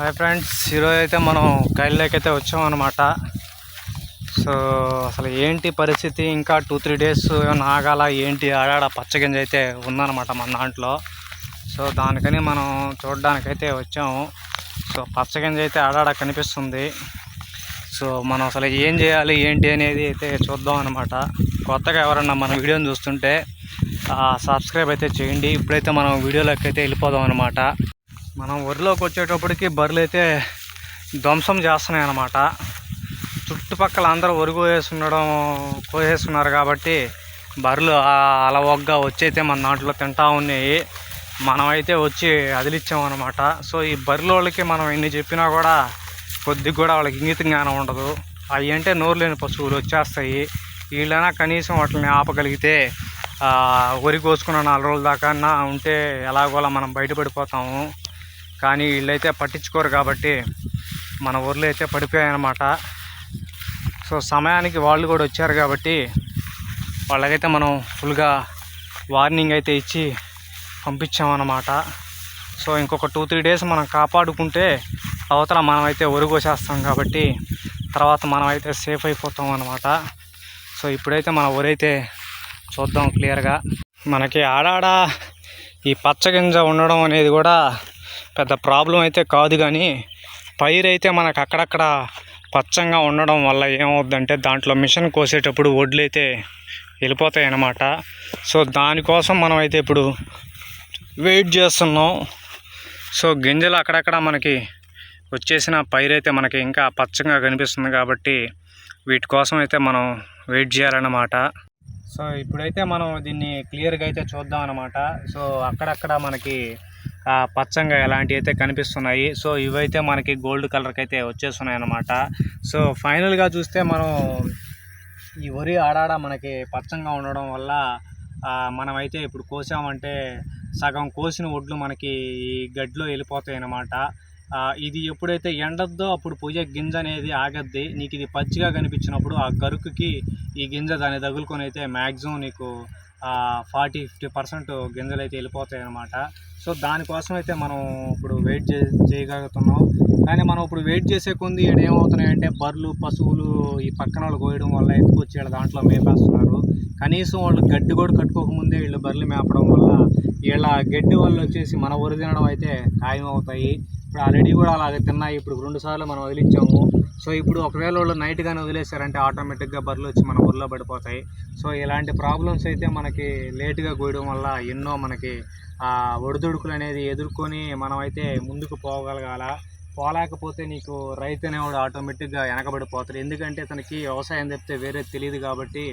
Hi friends ఈరోజు అయితే మనం కైల్లోకి అయితే వచ్చామన్నమాట. సో అసలు ఏంటి పరిస్థితి? ఇంకా టూ త్రీ డేస్ ఏమైనా ఆగాల? ఏంటి? ఆడాడ పచ్చగింజ అయితే ఉందన్నమాట మన దాంట్లో. సో దానికని మనం చూడడానికైతే వచ్చాము. సో పచ్చగింజ అయితే ఆడాడ కనిపిస్తుంది. సో మనం అసలు ఏం చేయాలి? ఏంటి అనేది అయితే చూద్దాం అనమాట కొత్తగా ఎవరన్నా మన వీడియోని చూస్తుంటే సబ్స్క్రైబ్ అయితే చేయండి. ఇప్పుడైతే మనం వీడియోలోకి అయితే వెళ్ళిపోదాం అనమాట మనం వరిలోకి వచ్చేటప్పటికి బర్రెలు అయితే ధ్వంసం చేస్తున్నాయి అన్నమాట చుట్టుపక్కల అందరూ వరి కోసేస్తుండడం కోసేస్తున్నారు కాబట్టి బర్రెలు అలవగ్గా వచ్చైతే మన దాంట్లో తింటా ఉన్నాయి. మనమైతే వచ్చి అదిలిచ్చామన్నమాట. సో ఈ బర్రెల వాళ్ళకి మనం ఎన్ని చెప్పినా కూడా కొద్దిగా కూడా వాళ్ళకి ఇంగిత జ్ఞానం ఉండదు. అవి అంటే నోరు లేని పశువులు వచ్చేస్తాయి. వీళ్ళైనా కనీసం వాటిని ఆపగలిగితే వరి కోసుకున్న నాలుగు రోజుల దాకా అన్నా ఉంటే ఎలాగోలా మనం బయటపడిపోతాము. కానీ వీళ్ళైతే పట్టించుకోరు కాబట్టి మన ఊర్లో అయితే పడిపోయాయన్నమాట. సో సమయానికి వాళ్ళు కూడా వచ్చారు కాబట్టి వాళ్ళకైతే మనం ఫుల్గా వార్నింగ్ అయితే ఇచ్చి పంపించామన్నమాట. సో ఇంకొక టూ త్రీ డేస్ మనం కాపాడుకుంటే అవతల మనమైతే ఒరుగోసేస్తాం కాబట్టి తర్వాత మనం అయితే సేఫ్ అయిపోతాం అన్నమాట సో ఇప్పుడైతే మన ఊరైతే చూద్దాం క్లియర్గా. మనకి ఆడాడ ఈ పచ్చగింజ ఉండడం అనేది కూడా పెద్ద ప్రాబ్లం అయితే కాదు కానీ పైరు అయితే మనకు అక్కడక్కడ పచ్చంగా ఉండడం వల్ల ఏమవుద్దంటే దాంట్లో మిషన్ కోసేటప్పుడు వడ్లు అయితే వెళ్ళిపోతాయి అన్నమాట సో దానికోసం మనం అయితే ఇప్పుడు వెయిట్ చేస్తున్నాం. సో గింజలు అక్కడక్కడ మనకి వచ్చేసిన పైరు అయితే మనకి ఇంకా పచ్చగా కనిపిస్తుంది కాబట్టి వీటి కోసం అయితే మనం వెయిట్ చేయాలన్నమాట. సో ఇప్పుడైతే మనం దీన్ని క్లియర్గా అయితే చూద్దాం అనమాట సో అక్కడక్కడ మనకి పచ్చంగా ఎలాంటివి అయితే కనిపిస్తున్నాయి. సో ఇవైతే మనకి గోల్డ్ కలర్కి అయితే వచ్చేస్తున్నాయి అనమాట సో ఫైనల్గా చూస్తే మనం ఈ వరి ఆడాడ మనకి పచ్చంగా ఉండడం వల్ల మనమైతే ఇప్పుడు కోసామంటే సగం కోసిన ఒడ్లు మనకి ఈ గడ్డిలో వెళ్ళిపోతాయి అన్నమాట ఇది ఎప్పుడైతే ఎండద్దో అప్పుడు పోయే గింజ అనేది ఆగద్ది. నీకు ఇది పచ్చిగా కనిపించినప్పుడు ఆ కరుకుకి ఈ గింజ దాన్ని తగులుకొని అయితే మ్యాక్సిమం నీకు ఫార్టీ ఫిఫ్టీ పర్సెంట్ గింజలు అయితే వెళ్ళిపోతాయి అన్నమాట సో దానికోసం అయితే మనం ఇప్పుడు వెయిట్ చే చేయగలుగుతున్నాం. కానీ మనం ఇప్పుడు వెయిట్ చేసే కొంది ఇక్కడ ఏమవుతున్నాయంటే బర్రెలు పశువులు ఈ పక్కన వాళ్ళు కోయడం వల్ల ఎత్తుకొచ్చి వీళ్ళ దాంట్లో మేపేస్తున్నారు. కనీసం వాళ్ళు గడ్డి కూడా కట్టుకోకముందే వీళ్ళు బర్రెలు మేపడం వల్ల వీళ్ళ గడ్డి వల్ల వచ్చేసి మన ఊరు తినడం అయితే ఖాయం అవుతాయి ఇప్పుడు ఆల్రెడీ కూడా అలాగే తిన్నాయి ఇప్పుడు రెండు సార్లు మనం వదిలించాము. సో ఇప్పుడు ఒకవేళ వాళ్ళు నైట్ కానీ వదిలేశారంటే ఆటోమేటిక్గా బర్రెలు వచ్చి మన ఊర్లో పడిపోతాయి. సో ఇలాంటి ప్రాబ్లమ్స్ అయితే మనకి లేటుగా కోయడం వల్ల ఎన్నో మనకి ఒడిదుడుకులు అనేది ఎదుర్కొని మనమైతే ముందుకు పోగలగాల. పోలేకపోతే నీకు రైతు అనేవాడు ఆటోమేటిక్గా వెనకబడిపోతాడు. ఎందుకంటే తనకి వ్యవసాయం చెప్తే వేరే తెలియదు కాబట్టి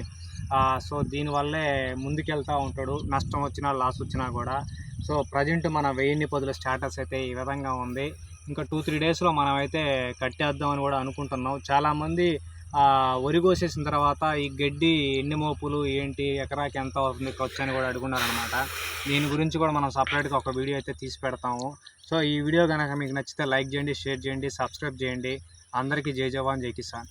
సో దీనివల్లే ముందుకెళ్తూ ఉంటాడు. నష్టం వచ్చినా లాస్ వచ్చినా కూడా. సో ప్రజెంట్ మన వెయ్యిన్ని పొదుల స్టాటస్ అయితే ఈ విధంగా ఉంది. ఇంకా టూ త్రీ డేస్లో మనం అయితే కట్టేద్దామని కూడా అనుకుంటున్నాం. చాలామంది వరి కోసేసిన తర్వాత ఈ గడ్డి ఎన్ని మోపులు ఏంటి ఎకరాకి ఎంత అవుతుంది ఖర్చు అని కూడా అడుగున్నారనమాట దీని గురించి కూడా మనం సపరేట్గా ఒక వీడియో అయితే తీసి పెడతాము. సో ఈ వీడియో కనుక మీకు నచ్చితే లైక్ చేయండి షేర్ చేయండి సబ్స్క్రైబ్ చేయండి. అందరికీ జై జవాన్ జై కిసాన్.